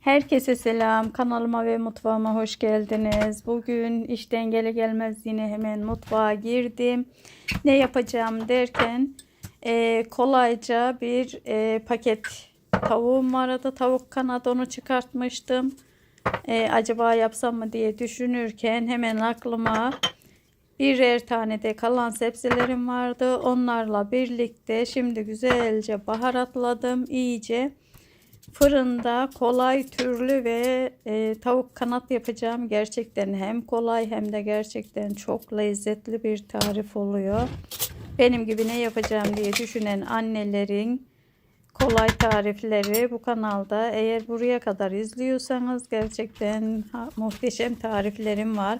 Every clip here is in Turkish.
Herkese selam. Kanalıma ve mutfağıma hoş geldiniz. Bugün işten gele gelmez yine hemen mutfağa girdim. Ne yapacağım derken e, kolayca bir e, paket tavuğum vardı. Tavuk kanat onu çıkartmıştım. E, acaba yapsam mı diye düşünürken hemen aklıma birer tane de kalan sebzelerim vardı. Onlarla birlikte şimdi güzelce baharatladım iyice. Fırında kolay türlü ve e, tavuk kanat yapacağım. Gerçekten hem kolay hem de gerçekten çok lezzetli bir tarif oluyor. Benim gibi ne yapacağım diye düşünen annelerin kolay tarifleri bu kanalda. Eğer buraya kadar izliyorsanız gerçekten muhteşem tariflerim var.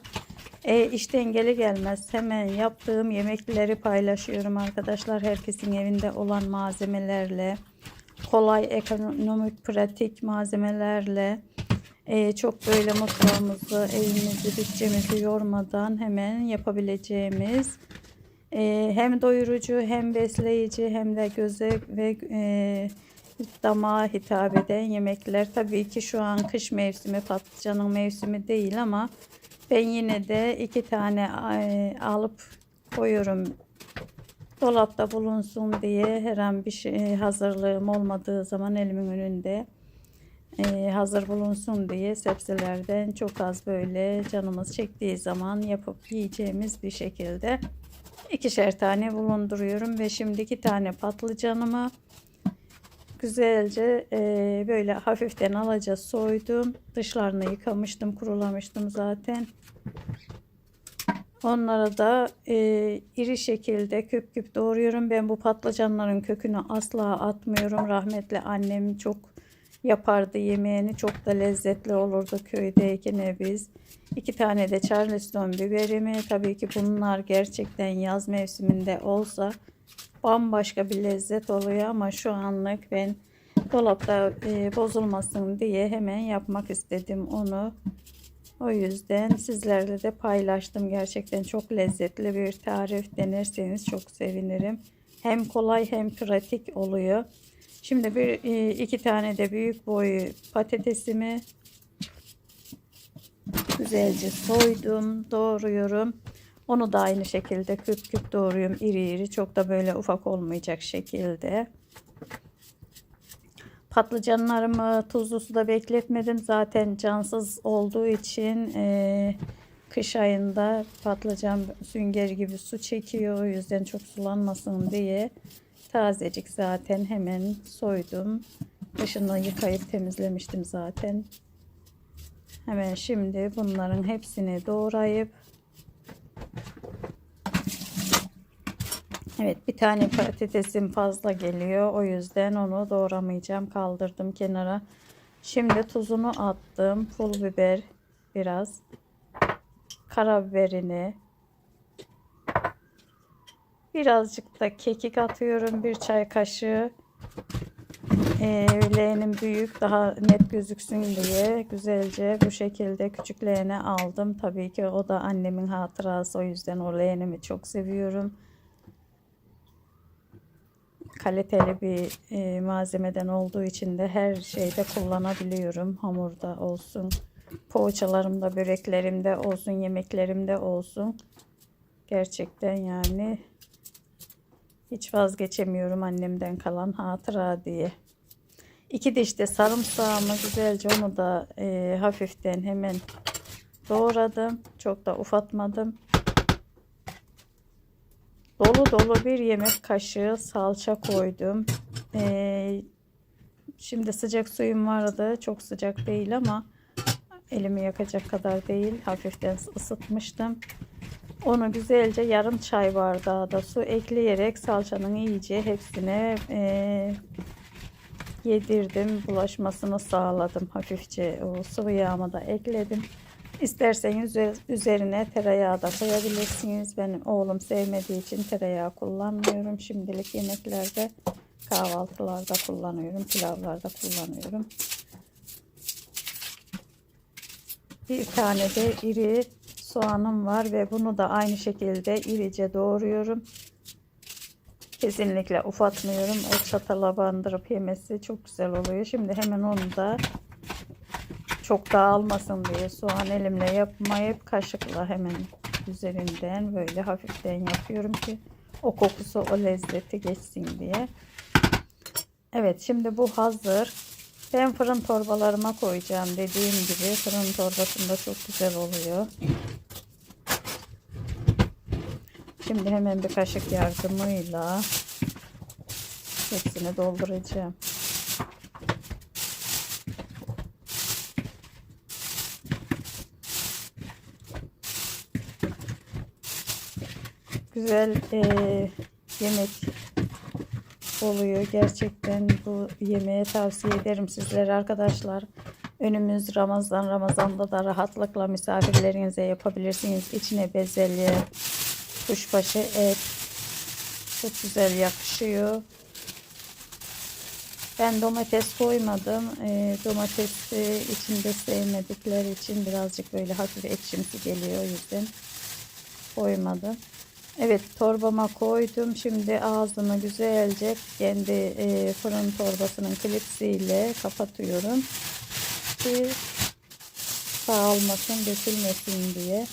E, işten geli gelmez hemen yaptığım yemekleri paylaşıyorum arkadaşlar. Herkesin evinde olan malzemelerle kolay, ekonomik, pratik malzemelerle e, çok böyle mutfağımızı, evimizi, bütçemizi yormadan hemen yapabileceğimiz e, hem doyurucu hem besleyici hem de göze ve e, damağa hitap eden yemekler. Tabii ki şu an kış mevsimi, patlıcanın mevsimi değil ama ben yine de iki tane e, alıp koyuyorum dolapta bulunsun diye her an bir şey hazırlığım olmadığı zaman elimin önünde e, hazır bulunsun diye sebzelerden çok az böyle canımız çektiği zaman yapıp yiyeceğimiz bir şekilde ikişer tane bulunduruyorum ve şimdi iki tane patlıcanımı güzelce e, böyle hafiften alaca soydum. Dışlarını yıkamıştım kurulamıştım zaten Onları da e, iri şekilde küp küp doğruyorum. Ben bu patlıcanların kökünü asla atmıyorum. Rahmetli annem çok yapardı yemeğini. Çok da lezzetli olurdu köydeyken biz. İki tane de charleston biberimi. Tabii ki bunlar gerçekten yaz mevsiminde olsa bambaşka bir lezzet oluyor. Ama şu anlık ben dolapta e, bozulmasın diye hemen yapmak istedim onu. O yüzden sizlerle de paylaştım. Gerçekten çok lezzetli bir tarif. Denerseniz çok sevinirim. Hem kolay hem pratik oluyor. Şimdi bir e, iki tane de büyük boyu patatesimi güzelce soydum, doğruyorum. Onu da aynı şekilde küp küp doğruyorum iri iri. Çok da böyle ufak olmayacak şekilde. Patlıcanlarımı tuzlu suda bekletmedim. Zaten cansız olduğu için e, kış ayında patlıcan sünger gibi su çekiyor. O yüzden çok sulanmasın diye tazecik zaten hemen soydum. Dışını yıkayıp temizlemiştim zaten. Hemen şimdi bunların hepsini doğrayıp Evet bir tane patatesim fazla geliyor. O yüzden onu doğramayacağım. Kaldırdım kenara. Şimdi tuzunu attım. Pul biber biraz. Karabiberini. Birazcık da kekik atıyorum. Bir çay kaşığı. Ee, leğenim büyük daha net gözüksün diye güzelce bu şekilde küçük leğene aldım. Tabii ki o da annemin hatırası o yüzden o leğenimi çok seviyorum kaliteli bir e, malzemeden olduğu için de her şeyde kullanabiliyorum. Hamurda olsun, poğaçalarımda, böreklerimde olsun, yemeklerimde olsun. Gerçekten yani hiç vazgeçemiyorum annemden kalan hatıra diye. İki diş de sarımsağımı güzelce onu da e, hafiften hemen doğradım. Çok da ufatmadım. Dolu dolu bir yemek kaşığı salça koydum. Ee, şimdi sıcak suyum vardı. Çok sıcak değil ama elimi yakacak kadar değil. Hafiften ısıtmıştım. Onu güzelce yarım çay bardağı da su ekleyerek salçanın iyice hepsine e, yedirdim. Bulaşmasını sağladım. Hafifçe o sıvı yağımı da ekledim. İsterseniz üzerine tereyağı da koyabilirsiniz. Benim oğlum sevmediği için tereyağı kullanmıyorum. Şimdilik yemeklerde kahvaltılarda kullanıyorum. Pilavlarda kullanıyorum. Bir tane de iri soğanım var ve bunu da aynı şekilde irice doğruyorum. Kesinlikle ufatmıyorum. O çatala bandırıp yemesi çok güzel oluyor. Şimdi hemen onu da çok dağılmasın diye soğan elimle yapmayıp kaşıkla hemen üzerinden böyle hafiften yapıyorum ki o kokusu o lezzeti geçsin diye. Evet şimdi bu hazır. Ben fırın torbalarıma koyacağım dediğim gibi fırın torbasında çok güzel oluyor. Şimdi hemen bir kaşık yardımıyla hepsini dolduracağım. Güzel eee, yemek oluyor. Gerçekten bu yemeği tavsiye ederim sizlere arkadaşlar. Önümüz Ramazan. Ramazan'da da rahatlıkla misafirlerinize yapabilirsiniz. İçine bezelye, kuşbaşı et. Çok güzel yakışıyor. Ben domates koymadım. E, içinde sevmedikleri için birazcık böyle hafif ekşimsi geliyor o yüzden koymadım. Evet torbama koydum. Şimdi ağzını güzelce kendi e, fırın torbasının klipsiyle kapatıyorum. Ki dağılmasın, dökülmesin diye.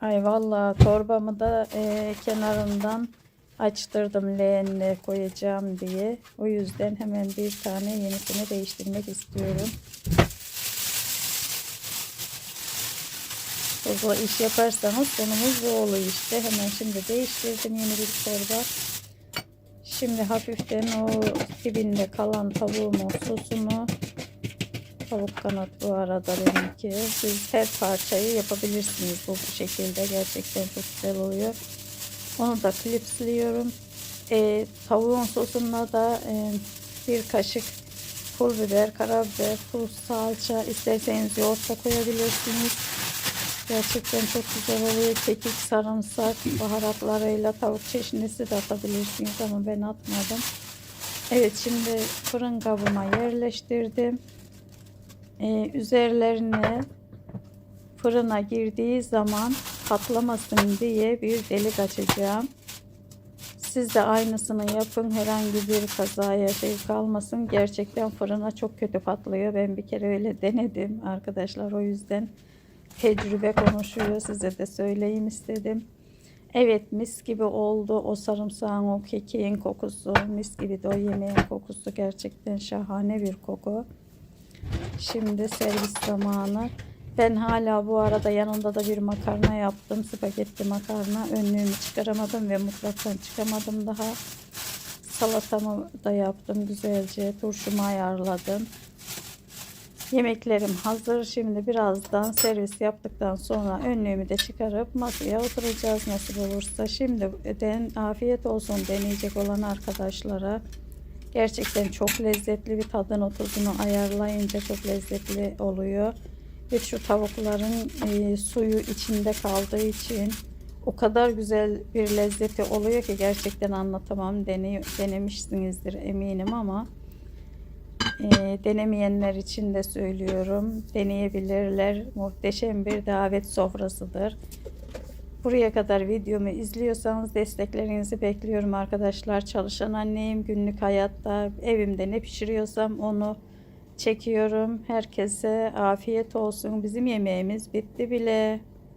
Ay vallahi torbamı da e, kenarından açtırdım leğenle koyacağım diye. O yüzden hemen bir tane yenisini değiştirmek istiyorum. Hızlı iş yaparsanız sonumuz bu oluyor işte. Hemen şimdi değiştirdim yeni bir torba. Şimdi hafiften o dibinde kalan tavuğumun sosunu Tavuk kanat bu arada benimki. Siz her parçayı yapabilirsiniz bu şekilde. Gerçekten çok güzel oluyor. Onu da klipsliyorum. E, tavuğun sosuna da e, bir kaşık pul biber, karabiber, tuz, salça isterseniz yoğurt da koyabilirsiniz. Gerçekten çok güzel oluyor. Kekik, sarımsak, baharatlarıyla tavuk çeşnisi de atabilirsiniz ama ben atmadım. Evet şimdi fırın kabıma yerleştirdim. Ee, üzerlerine fırına girdiği zaman patlamasın diye bir delik açacağım. Siz de aynısını yapın. Herhangi bir kazaya şey kalmasın. Gerçekten fırına çok kötü patlıyor. Ben bir kere öyle denedim arkadaşlar. O yüzden tecrübe konuşuyor. Size de söyleyeyim istedim. Evet mis gibi oldu. O sarımsağın, o kekiğin kokusu, mis gibi de o yemeğin kokusu gerçekten şahane bir koku. Şimdi servis zamanı. Ben hala bu arada yanında da bir makarna yaptım. Spagetti makarna. Önlüğümü çıkaramadım ve mutfaktan çıkamadım daha. Salatamı da yaptım güzelce. Turşumu ayarladım. Yemeklerim hazır. Şimdi birazdan servis yaptıktan sonra önlüğümü de çıkarıp masaya oturacağız nasip olursa. Şimdiden afiyet olsun deneyecek olan arkadaşlara. Gerçekten çok lezzetli bir tadını tuzunu ayarlayınca çok lezzetli oluyor. Ve şu tavukların e, suyu içinde kaldığı için o kadar güzel bir lezzeti oluyor ki gerçekten anlatamam. Dene, denemişsinizdir eminim ama e, denemeyenler için de söylüyorum. Deneyebilirler. Muhteşem bir davet sofrasıdır. Buraya kadar videomu izliyorsanız desteklerinizi bekliyorum arkadaşlar. Çalışan anneyim. Günlük hayatta evimde ne pişiriyorsam onu çekiyorum. Herkese afiyet olsun. Bizim yemeğimiz bitti bile.